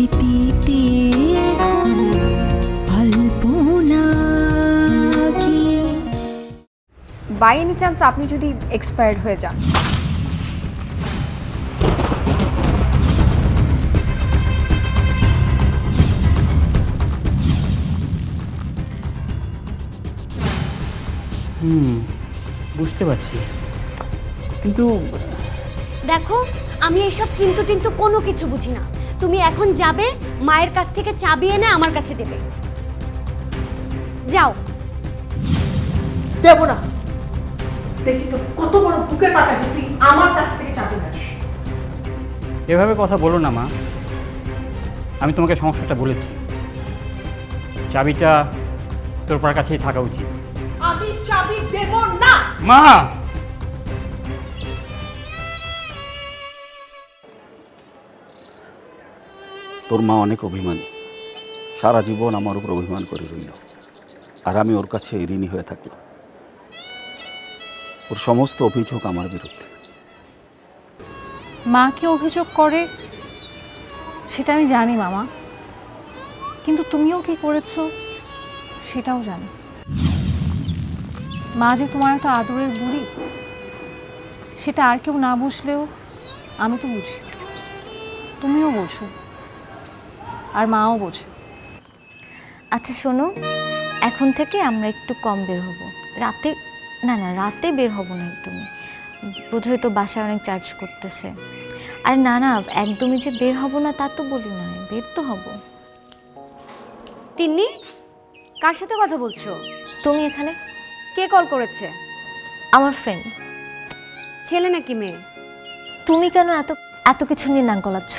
স্মৃতিতে by any chance আপনি যদি এক্সপায়ার্ড হয়ে যান। হুম বুঝতে পারছি। কিন্তু দেখো আমি এইসব কিন্তু টিন্তু কোনো কিছু বুঝি না। তুমি এখন যাবে মায়ের কাছ থেকে চাবি এনে আমার কাছে দেবে। যাও। দেব না। দেখি তো কত বড় বুকের পাটা যে তুই আমার কাছ থেকে চাবি নিস। এভাবে কথা বলো না মা। আমি তোমাকে সমস্যাটা বলেছি। চাবিটা তোর পার কাছেই থাকা উচিত। আমি চাবি দেব না। মা! তোর মা অনেক অভিমানী। সারা জীবন আমার উপর অভিমান করে রইল। আর আমি ওর কাছে ঋণী হয়ে থাকলাম। ওর সমস্ত অভিযোগ আমার বিরুদ্ধে। মাকে অভিযোগ করে? সেটা আমি জানি, মামা। কিন্তু তুমিও কি করেছ, সেটাও জানি। মা যে তোমার এত আদরের বুড়ি, সেটা আর কেউ না বুঝলেও আমি তো বুঝি। তুমিও বোঝো। আর মাও বোঝে। আচ্ছা শোনো এখন থেকে আমরা একটু কম বের হব। রাতে না না রাতে বের হব না একদমই। বোঝোই তো বাসায় অনেক চার্জ করতেছে। আর না না একদমই যে বের হব না তা তো বলি না বের তো হব। তিন্নি কার সাথে কথা বলছো? তুমি এখানে? কে কল করেছে? আমার ফ্রেন্ড ছেলে নাকি মেয়ে? তুমি কেন এত এত কিছু নিয়ে নাক গলাচ্ছ?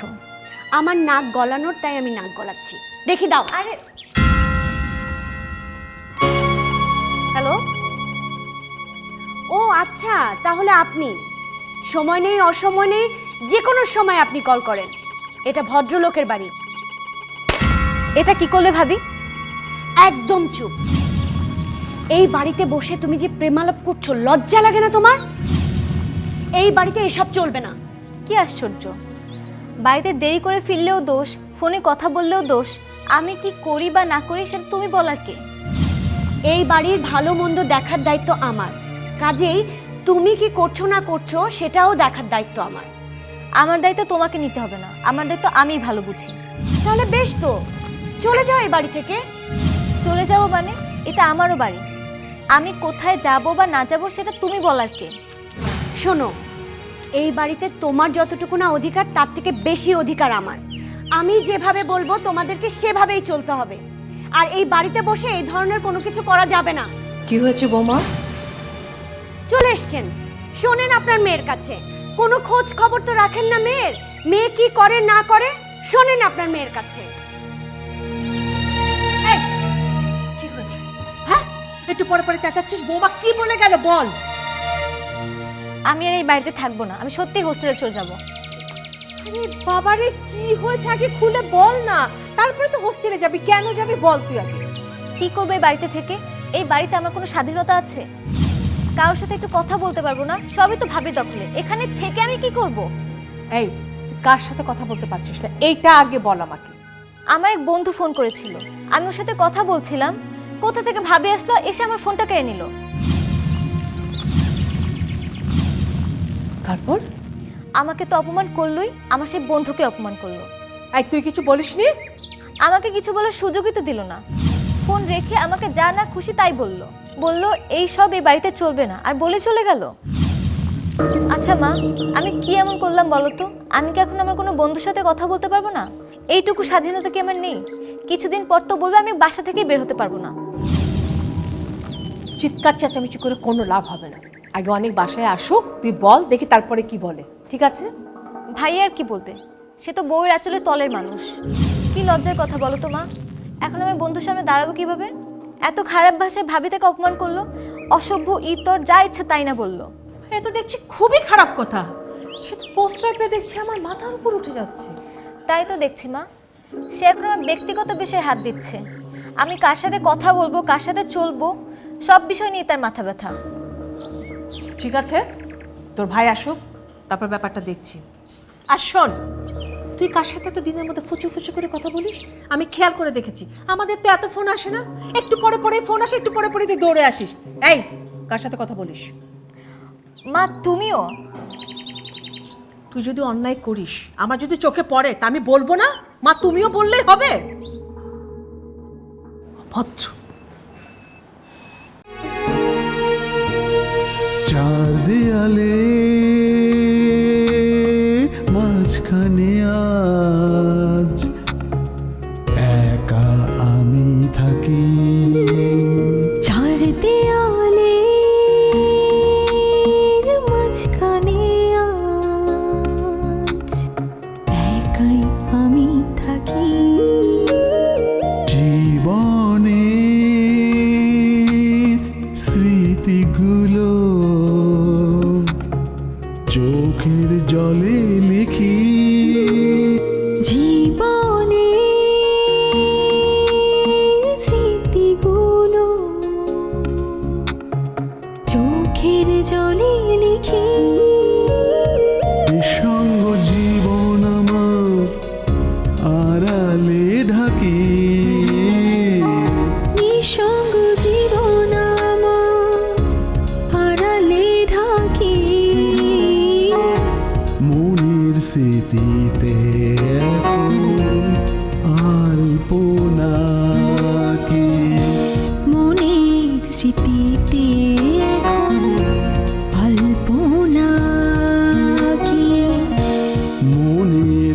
আমার নাক গলানোর তাই আমি নাক গলাচ্ছি। দেখি দাও। আরে হ্যালো? ও আচ্ছা তাহলে আপনি। সময় নেই অসময় নেই যে কোনো সময় আপনি কল করেন। এটা ভদ্রলোকের বাড়ি। এটা কি করলে ভাবি? একদম চুপ। এই বাড়িতে বসে তুমি যে প্রেমালাপ করছ লজ্জা লাগে না তোমার? এই বাড়িতে এসব চলবে না। কি আশ্চর্য। বাড়িতে দেরি করে ফিরলেও দোষ ফোনে কথা বললেও দোষ আমি কি করি বা না করি সেটা তুমি বলার কে? এই বাড়ির ভালো মন্দ দেখার দায়িত্ব আমার। কাজেই তুমি কি করছ না করছ সেটাও দেখার দায়িত্ব আমার। আমার দায়িত্ব তোমাকে নিতে হবে না আমার দায়িত্ব আমিই ভালো বুঝি। তাহলে বেশ তো চলে যাও এই বাড়ি থেকে। চলে যাব মানে? এটা আমারও বাড়ি। আমি কোথায় যাব বা না যাব সেটা তুমি বলার কে? শোনো এই বাড়িতে তোমার যতটুকু না অধিকার তার থেকে বেশি অধিকার আমার। আমি যেভাবে বলব তোমাদেরকে সেভাবেই চলতে হবে। আর এই বাড়িতে বসে এই ধরনের কোনো কিছু করা যাবে না। কি হয়েছে বৌমা? চলে এসছেন। শোনেন আপনার মেয়ের কাছে। কোনো খোঁজ খবর তো রাখেন না মেয়ের। মেয়ে কি করে না করে শোনেন আপনার মেয়ের কাছে। কি হয়েছে? হ্যাঁ? একটু পরে পরে চাচাচ্ছিস বৌমা কি বলে গেল বল? আমি আর এই বাড়িতে থাকব না। আমি সত্যিই হোস্টেলে চলে যাব। আরে বাবারে কি হয়েছে? আগে খুলে বল না। তারপরে তো হোস্টেলে যাবি। কেন যাবি বল তুই আগে। কি করব এই বাড়িতে থেকে? এই বাড়িতে আমার কোনো স্বাধীনতা আছে? কারোর সাথে একটু কথা বলতে পারব না? সবই তো ভাবির দখলে। এখানে থেকে আমি কি করব। এই তুই কার সাথে কথা বলতে পারছিস না? এইটা আগে বল আমাকে। আমার এক বন্ধু ফোন করেছিল। আমি ওর সাথে কথা বলছিলাম। কোথা থেকে ভাবি আসলো? এসে আমার ফোনটা কেড়ে নিল। তারপর? আমাকে তো অপমান করলোই আমার সেই বন্ধুকে অপমান করল। এই তুই কিছু বলিসনি? আমাকে কিছু বলার সুযোগই তো দিল না। ফোন রেখে আমাকে যা না খুশি তাই বলল। বলল এই সব এই বাড়িতে চলবে না। আর বলে চলে গেল। আচ্ছা মা আমি কি এমন করলাম বলো তো? আমি কি এখন আমার কোনো বন্ধুর সাথে কথা বলতে পারব না? এইটুকু স্বাধীনতা কি আমার নেই? কিছুদিন পর তো বলবে আমি বাসা থেকেই বের হতে পারব না। চিৎকার চেঁচামেচি করে কোনো লাভ হবে না। আগে অনেক বাসায় আসুক তুই বল দেখি তারপরে কি বলে। ঠিক আছে? ভাই আর কি বলবে? সে তো বউয়ের আঁচলে তলের মানুষ। কি লজ্জার কথা বলো তো মা। এখন আমার বন্ধুর সামনে দাঁড়াবো কীভাবে? এত খারাপ ভাষায় ভাবি তাকে অপমান করল? অসভ্য ইতর যা ইচ্ছা তাই না বলল? এ তো দেখছি খুবই খারাপ কথা। সে তো পোস্টার পেয়ে দেখছি আমার মাথার উপর উঠে যাচ্ছে। তাই তো দেখছি মা। সে এখন আমার ব্যক্তিগত বিষয়ে হাত দিচ্ছে। আমি কার সাথে কথা বলব কার সাথে চলবো সব বিষয় নিয়ে তার মাথা ব্যথা। ঠিক আছে? তোর ভাই আসুক তারপর ব্যাপারটা দেখছি। আর শোন তুই কার সাথে তো দিনের মধ্যে ফুচু ফুচু করে কথা বলিস? আমি খেয়াল করে দেখেছি। আমাদের তো এত ফোন আসে না। একটু পরে পরে ফোন আসে একটু পরে পরে তুই দৌড়ে আসিস। এই কার সাথে কথা বলিস? মা তুমিও? তুই যদি অন্যায় করিস আমার যদি চোখে পড়ে তা আমি বলব না? মা তুমিও বললেই হবে। ভদ্র। চার দেয়ালে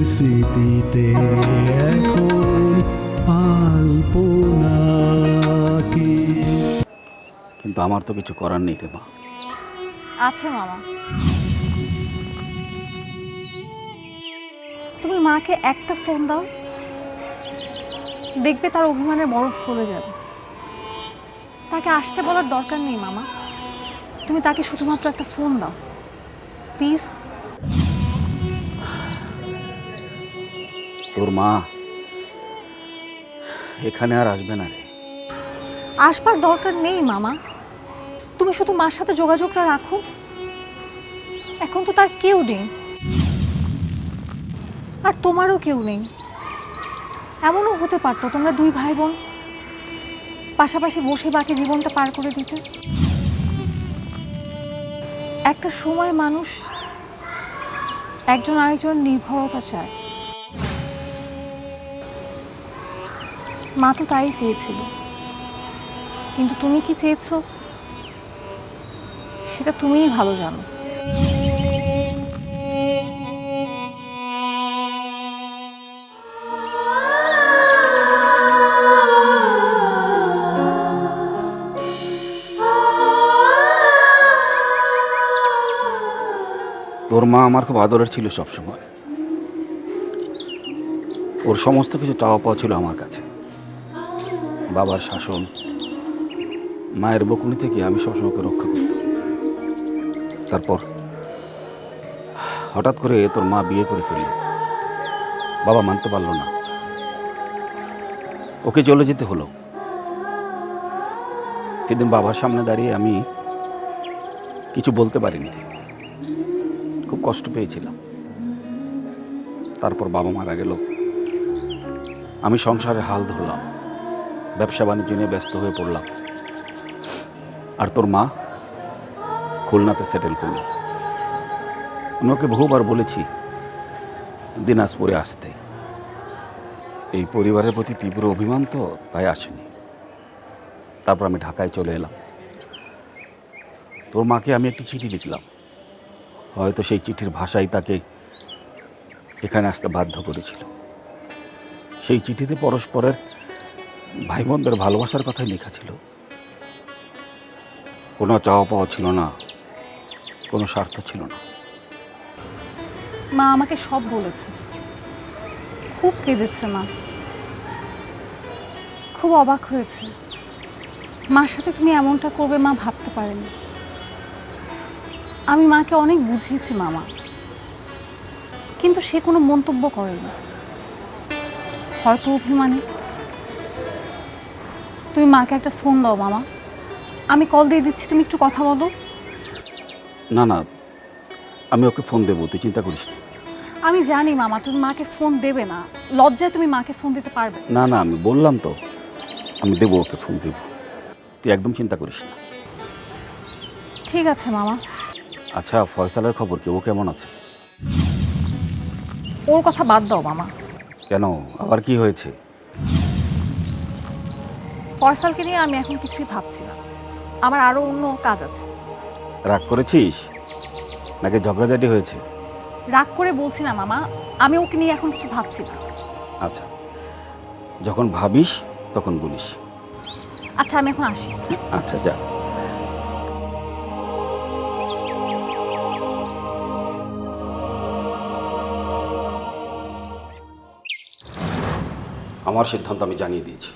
স্মৃতিতে এখন আলপনা কি? কিন্তু আমার তো কিছু করার নেই রে মা। আছে মামা। তুমি মাকে একটা ফোন দাও। দেখবে তার অভিমানের বরফ গলে যাবে। তাকে আসতে বলার দরকার নেই মামা। তুমি তাকে শুধুমাত্র একটা ফোন দাও। প্লিজ তোর মা এখানে আর আসবে না রে। আসবার দরকার নেই, মামা। তুমি শুধু মার সাথে যোগাযোগটা রাখো। এখন তো তার কেউ নেই। আর তোমারও কেউ নেই। এমনও হতে পারতো তোমরা দুই ভাই বোন পাশাপাশি বসে বাকি জীবনটা পার করে দিতে। একটা সময় মানুষ একজন আরেকজন নির্ভরতা চায়। মা তো তাই চেয়েছিল। কিন্তু তুমি কি চেয়েছো? সেটা তুমিই ভালো জানো। তোর মা আমার খুব আদরের ছিল সবসময়। ওর সমস্ত কিছু চাওয়া পাওয়া ছিল আমার কাছে। বাবার শাসন। মায়ের বকুনি থেকে আমি সবসময় ওকে রক্ষা করতাম। তারপর হঠাৎ করে তোর মা বিয়ে করে ফেলল। বাবা মানতে পারল না। ওকে চলে যেতে হলো। সেদিন বাবার সামনে দাঁড়িয়ে আমি কিছু বলতে পারিনি। খুব কষ্ট পেয়েছিলাম। তারপর বাবা মারা গেল। আমি সংসারে হাল ধরলাম। ব্যবসা বাণিজ্য নিয়ে ব্যস্ত হয়ে পড়লাম। আর তোর মা খুলনাতে সেটেল করল। আমি ওকে বহুবার বলেছি, দিনাজপুরে আসতে। এই পরিবারের প্রতি তীব্র অভিমান তো তাই আসেনি। তারপর আমি ঢাকায় চলে এলাম। তোর মাকে আমি একটি চিঠি লিখলাম। হয়তো সেই চিঠির ভাষাই তাকে এখানে আসতে বাধ্য করেছিল। সেই চিঠিতে পরস্পরের ভাই বোনদের ভালোবাসার কথাই লেখা ছিল। কোনো চাওয়া পাওয়া ছিল না, কোনো স্বার্থ ছিল না। মা আমাকে সব বলেছে। খুব কেঁদেছে মা। খুব অবাক হয়েছে। মার সাথে তুমি এমনটা করবে মা ভাবতে পারেনি। আমি মাকে অনেক বুঝিয়েছি মামা। কিন্তু সে কোনো মন্তব্য করেনি। হয়তো অভিমানে তুমি মাকে একটা ফোন দাও মামা। আমি কল দিয়ে দিচ্ছি তুমি একটু কথা বলো। না না আমি ওকে ফোন দেবো তুই চিন্তা করিস না। আমি জানি মামা তুমি মাকে ফোন দেবে না। লজ্জায় তুমি মাকে ফোন দিতে পারবে না। না না আমি বললাম তো আমি দেবো ওকে ফোন দেবো। তুই একদম চিন্তা করিস না। ঠিক আছে মামা। আচ্ছা ফয়সালের খবর কি? ও কেমন আছে? ওর কথা বাদ দাও মামা। কেন? আবার কি হয়েছে? ফয়সালকে নিয়ে আমি এখন কিছুই ভাবছি না। আমার আরও অন্য কাজ আছে। রাগ করেছিস? নাকি ঝগড়াঝাটি হয়েছে? রাগ করে বলছি না মামা আমি ওকে নিয়ে এখন কিছু ভাবছি না। আচ্ছা যখন ভাবিস তখন বলিস। আচ্ছা আমি এখন আসি। আচ্ছা যা। আমার সিদ্ধান্ত আমি জানিয়ে দিয়েছি।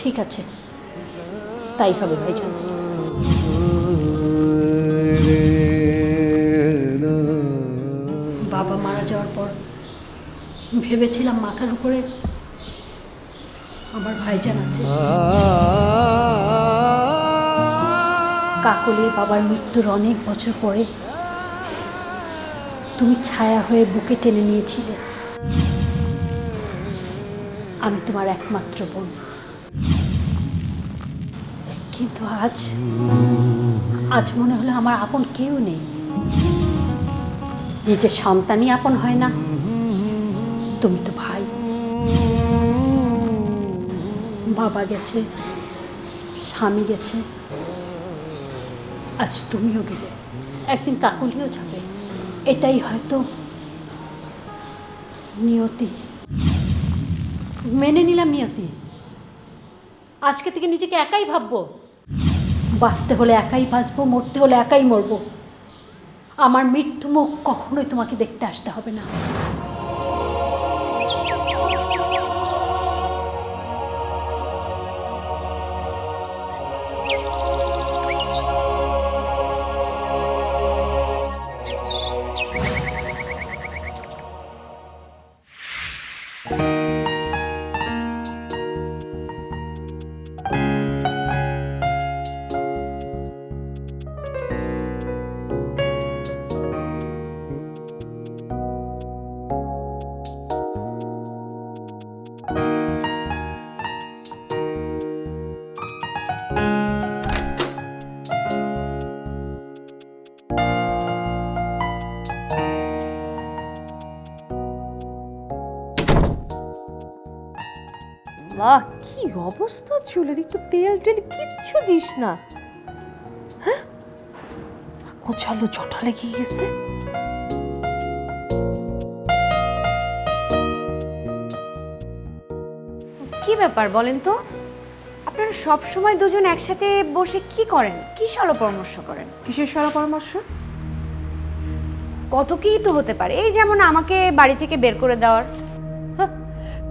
ঠিক আছে। তাই হবে ভাইজান। বাবা মারা যাওয়ার পর ভেবেছিলাম মাথার উপরে আমার ভাইজান আছে। কাকলির বাবার মৃত্যুর অনেক বছর পরে তুমি ছায়া হয়ে বুকে টেনে নিয়েছিলে। আমি তোমার একমাত্র বোন। কিন্তু আজ আজ মনে হলো আমার আপন কেউ নেই। নিজের সন্তানই আপন হয় না। তুমি তো ভাই। বাবা গেছে, স্বামী গেছে। আজ তুমিও গেলে। একদিন কাকুলিও যাবে। এটাই হয়তো নিয়তি। মেনে নিলাম নিয়তি। আজকে থেকে নিজেকে একাই ভাববো। বাঁচতে হলে একাই বাঁচবো, মরতে হলে একাই মরবো। আমার মৃত্যু মুখ কখনোই তোমাকে দেখতে আসতে হবে না। বাহ কি অবস্থা চুলের? একটু তেল টেল কিচ্ছু দিস না। হ্যাঁ? কোচালো জটা লেগে গেছে। কি ব্যাপার বলেন তো? আপনারা সব সময় দুজন একসাথে বসে কি করেন? কি সল পরামর্শ করেন? কিসের সারা পরামর্শ? কত কিই তো হতে পারে। এই যেমন আমাকে বাড়ি থেকে বের করে দেওয়ার।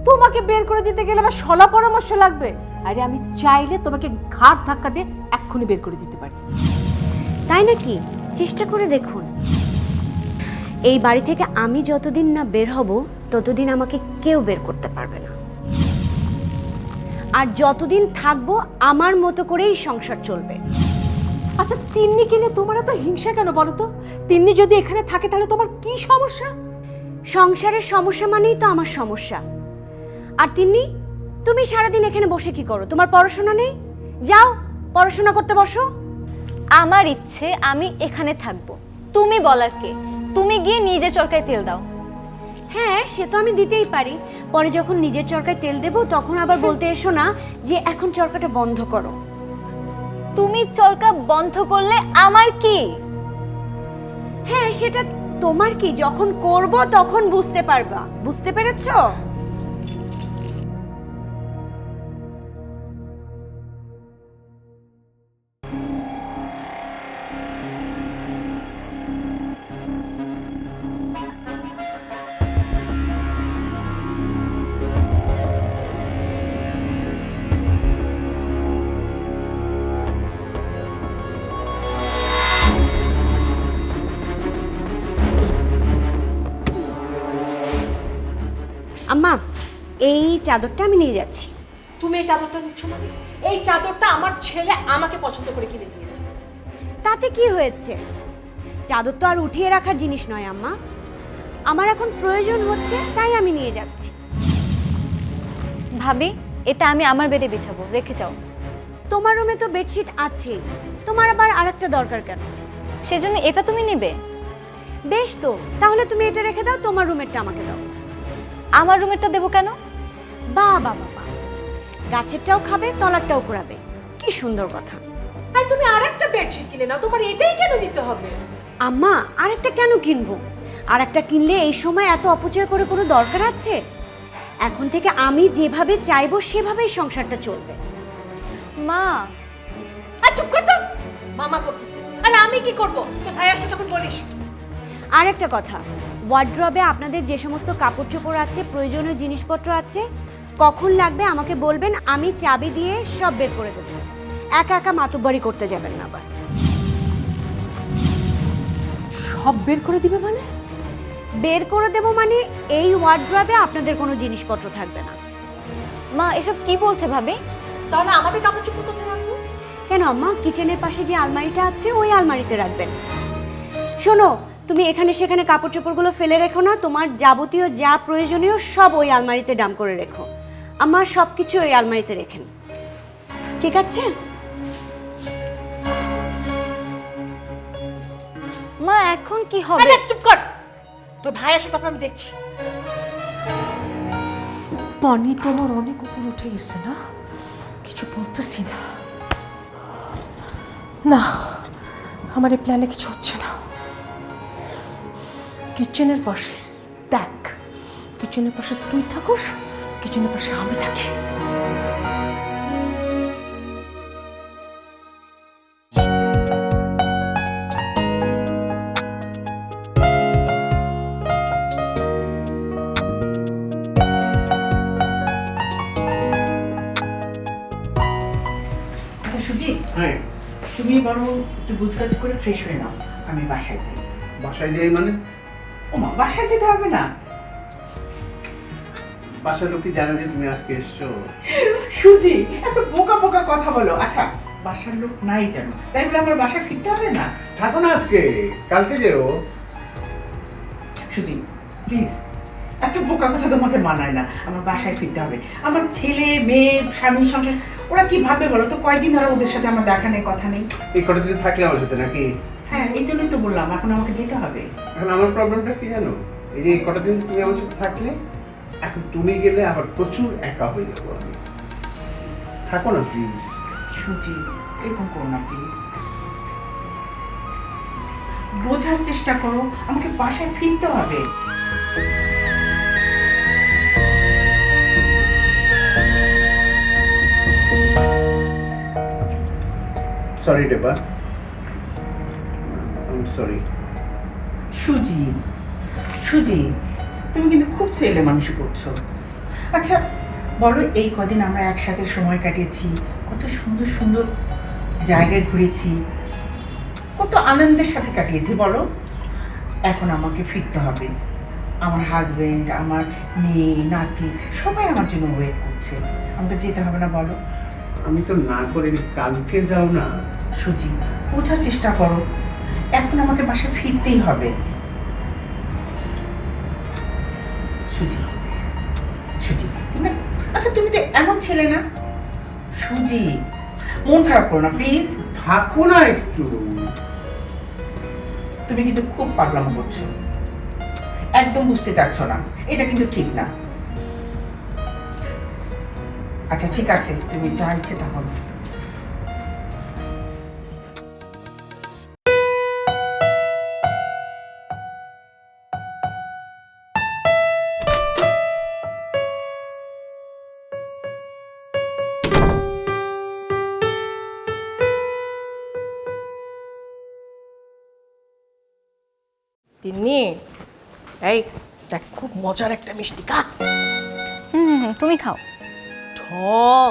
তোমাকে বের করে দিতে গেলে আমার সলা পরামর্শ লাগবে। আরে আমি চাইলে তোমাকে ঘাট ধাক্কা দিয়ে এক্ষুনি বের করে দিতে পারি। তাই নাকি? চেষ্টা করে দেখুন। এই বাড়ি থেকে আমি যতদিন না বের হব ততদিন আমাকে কেউ বের করতে পারবে না। আর যতদিন থাকব আমার মতো করেই সংসার চলবে। আচ্ছা তিন্নিকে কিনে তোমার এত হিংসা কেন বলো তো? তিন্নি যদি এখানে থাকে তাহলে তোমার কি সমস্যা? সংসারের সমস্যা মানেই তো আমার সমস্যা। আর তিন্নি তুমি সারাদিন এখানে বসে কি করো? তোমার পড়াশোনা নেই? যাও পড়াশোনা করতে বসো। আমার ইচ্ছে আমি এখানে থাকব। তুমি বলার কে? তুমি গিয়ে নিজের চরকায় তেল দাও। হ্যাঁ সে তো আমি দিতেই পারি। পরে যখন নিজের চরকায় তেল দেবো তখন আবার বলতে এসো না যে এখন চরকাটা বন্ধ করো। তুমি চরকা বন্ধ করলে আমার কি? হ্যাঁ সেটা তোমার কি? যখন করব তখন বুঝতে পারবা। বুঝতে পেরেছ? আম্মা এই চাদরটা আমি নিয়ে যাচ্ছি। তুমি এই চাদরটা নিচ্ছ মানে এই চাদরটা আমার ছেলে আমাকে পছন্দ করে কিনে দিয়েছে। তাতে কি হয়েছে? চাদর তো আর উঠিয়ে রাখার জিনিস নয় আম্মা। আমার এখন প্রয়োজন হচ্ছে তাই আমি নিয়ে যাচ্ছি। ভাবি এটা আমি আমার বেডে বিছাবো রেখে যাও। তোমার রুমে তো বেডশিট আছেই। তোমার আবার আরেকটা দরকার কেন? সেজন্য এটা তুমি নেবে। বেশ তো তাহলে তুমি এটা রেখে দাও তোমার রুমেরটা আমাকে দাও। আমার রুমেরটা দেবো কেন? বা বা বাবা গাছেরটাও খাবে তলারটাও কুড়াবে কি সুন্দর কথা। আর তুমি আরেকটা বেডশিট কিনে নাও তোমার এটাই কেন নিতে হবে? আম্মা আরেকটা কেন কিনবো? আরেকটা কিনলে এই সময় এত অপচয় করে কোনো দরকার আছে? এখন থেকে আমি যেভাবে চাইব সেভাবেই সংসারটা চলবে। মা। আর চুপ কর তো। মামা করতেছে। আর আমি কি করব? ভাই আসলে তখন বলিস। আর একটা কথা। ওয়ার্ড্রবে আপনাদের যে সমস্ত কাপড় চোপড় আছে প্রয়োজনীয় জিনিসপত্র আছে কখন লাগবে আমাকে বলবেন আমি চাবি দিয়ে সব বের করে দেবো। একা একা মাতুব্বারি করতে যাবেন না আবার। সব বের করে দিবে মানে? বের করে দেবো মানে এই ওয়ার্ড্রবে আপনাদের কোনো জিনিসপত্র থাকবে না। মা এসব কি বলছে ভাবি? তাহলে আমাদের কাপড় চোপড় কোথায় রাখব? কেন আম্মা কিচেনের পাশে যে আলমারিটা আছে ওই আলমারিতে রাখবেন। শোনো তুমি এখানে সেখানে কাপড় চোপড়গুলো ফেলে রেখো না তোমার যাবতীয় যা প্রয়োজনীয় সব ওই আলমারিতে ডাম করে রেখো। আমার সব কিছু ওই আলমারিতে রেখেন ঠিক আছে? মা এখন কি হবে? চুপ কর! তোর ভাই আসলে তারপর আমি দেখছি। পানি তোমার অনেক উপর উঠে গেছে না? কিছু বলতেছি না। না আমার এই প্ল্যানে কিছু হচ্ছে না। কিচেনের পাশে। দেখ কিচেনের পাশে তুই থাকুস কিচেনের পাশে আমি থাকি। আচ্ছা সুজিত তুমি বরং একটু গুজগাজ করে ফ্রেশ হয়ে নাও। আমি বাসায় যাই। বাসায় যাই মানে? বাসায় যেতে হবে না? বাসার লোক কি জানে যে তুমি আজকে এসছো। সুজি এত বোকা বোকা কথা বলো। আচ্ছা বাসার লোক নাই জানো তাই বলে আমার বাসায় ফিরতে হবে না? থাকো না আজকে কালকে যেও। সুজি প্লিজ এত বোকা কথা তোমাকে মানায় না। আমার বাসায় ফিরতে হবে। আমার ছেলে মেয়ে স্বামী সংসার ওরা কি ভাবে বলো তো? কয়দিন ধরে ওদের সাথে আমার দেখা নেই কথা নেই? এই কটা দিন থাকলে আমার সাথে নাকি? হ্যাঁ এই জন্যই তো বললাম এখন আমাকে যেতে হবে। এখন আমার প্রবলেমটা কি জানো? এই যে কটা দিন তুমি আমার সাথে থাকলে এখন তুমি গেলে আবার প্রচুর একা হয়ে যাব আমি। থাকো না প্লিজ সুজি এরকম করো না প্লিজ বোঝার চেষ্টা করো আমাকে বাসায় ফিরতে হবে। সরি ডেবা সরি সুজি। সুজি তুমি কিন্তু খুব ছেলে মানুষ করছ। আচ্ছা বলো এই কদিন আমরা একসাথে সময় কাটিয়েছি কত সুন্দর সুন্দর জায়গায় ঘুরেছি কত আনন্দের সাথে কাটিয়েছি বলো। এখন আমাকে ফিরতে হবে। আমার হাজবেন্ড আমার মেয়ে নাতি সবাই আমার জন্য ওয়েট করছে। আমাকে যেতে হবে না বলো। আমি তো না করে কালকে যাও না। সুজি বোঝার চেষ্টা করো। এখন আমাকে বাসায় ফিরতেই হবে। সুজি সুজি আচ্ছা তুমি তো এমন ছেলে না। সুজি, মন খারাপ করো না, প্লিজ, থাকো না একটু। তুমি কিন্তু খুব পাগলামো করছ। একদম বুঝতে চাচ্ছ না, এটা কিন্তু ঠিক না। আচ্ছা ঠিক আছে, তুমি যা ইচ্ছে তা করো। তিন্নি। এই দেখ খুব মজার একটা মিষ্টি কা হুম হুম, তুমি খাও। ঠং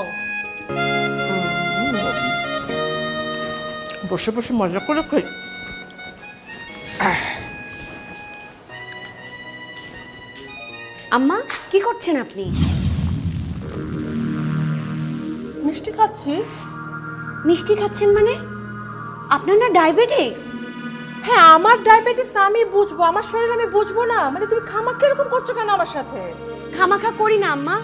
বসে বসে মজা করে খাই। আম্মা কি করছেন আপনি? মিষ্টি খাচ্ছি। মিষ্টি খাচ্ছেন মানে? আপনার না ডায়াবেটিক্স? হ্যাঁ আমার ডায়াবেটিস আমি বুঝব আমার শরীর আমি বুঝব না। মানে তুমি খামাকে এরকম করছ কেন আমার সাথে? খামাখা করি না আম্মা।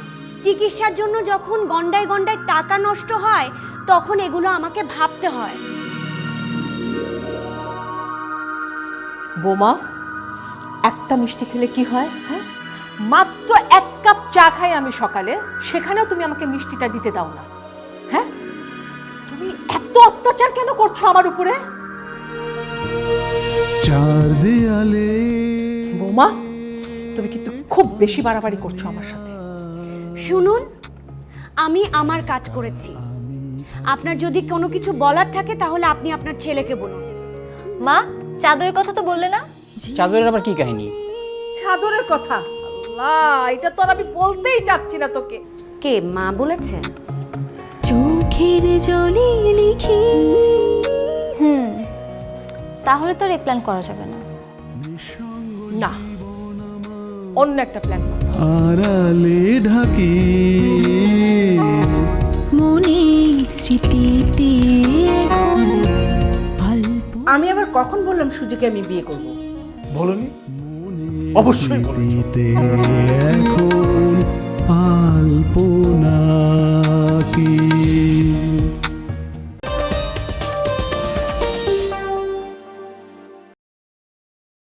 চিকিৎসার জন্য যখন গন্ডায় গন্ডায় টাকা নষ্ট হয় তখন এগুলো আমাকে ভাবতে হয়। বোমা একটা মিষ্টি খেলে কি হয় হ্যাঁ? মাত্র এক কাপ চা খাই আমি সকালে সেখানেও তুমি আমাকে মিষ্টিটা দিতে দাও না হ্যাঁ? তুমি এত অত্যাচার কেন করছ আমার উপরে? চার দেয়ালে। বোমা তুমি কিন্তু খুব বেশি বাড়াবাড়ি করছ আমার সাথে। শুনুন আমি আমার কাজ করেছি। আপনার যদি কোনো কিছু বলার থাকে তাহলে আপনি আপনার ছেলেকে বলুন। মা চাদরের কথা তো বললে না? চাদরের আবার কি কাহিনী? চাদরের কথা? আল্লাহ এটা তো আর আমি বলতেই চাচ্ছি না তোকে। কে মা বলেছে? চোখের জলে লিখি। হুম। তাহলে তো এই প্ল্যান করা যাবে না। না অন্য একটা প্ল্যান আড়ালে ঢাকি। মনে স্মৃতিতে আমি আবার কখন বললাম সুজিকে আমি বিয়ে করব? বলনি? অবশ্যই বলেছ। এখন আলপনা কি